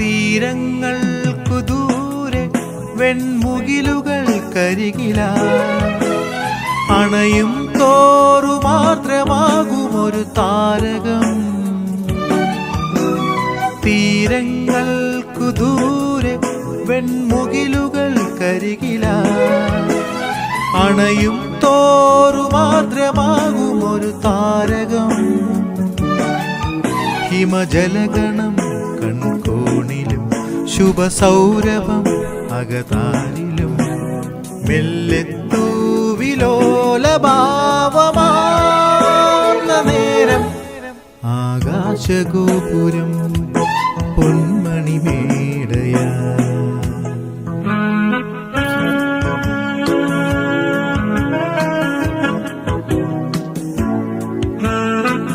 തീരങ്ങൾ കുദൂരെ വെൺമുകിലുകൾ കരികില. അണയും തോറു മാത്രമാകും ഒരു താരകം. തീരങ്ങൾ കുദൂരെ വെൺമുകിലുകൾ കരികില. അണയും തോറു മാത്രമാകും ഒരു താരകം. ഹിമജലഗണം കണ്ടു ശുഭസൗരഭം അകതാരിലും മെല്ലെത്തൂവിലോലഭാവമാർന്ന നേരം ആകാശഗോപുരം പൊൻ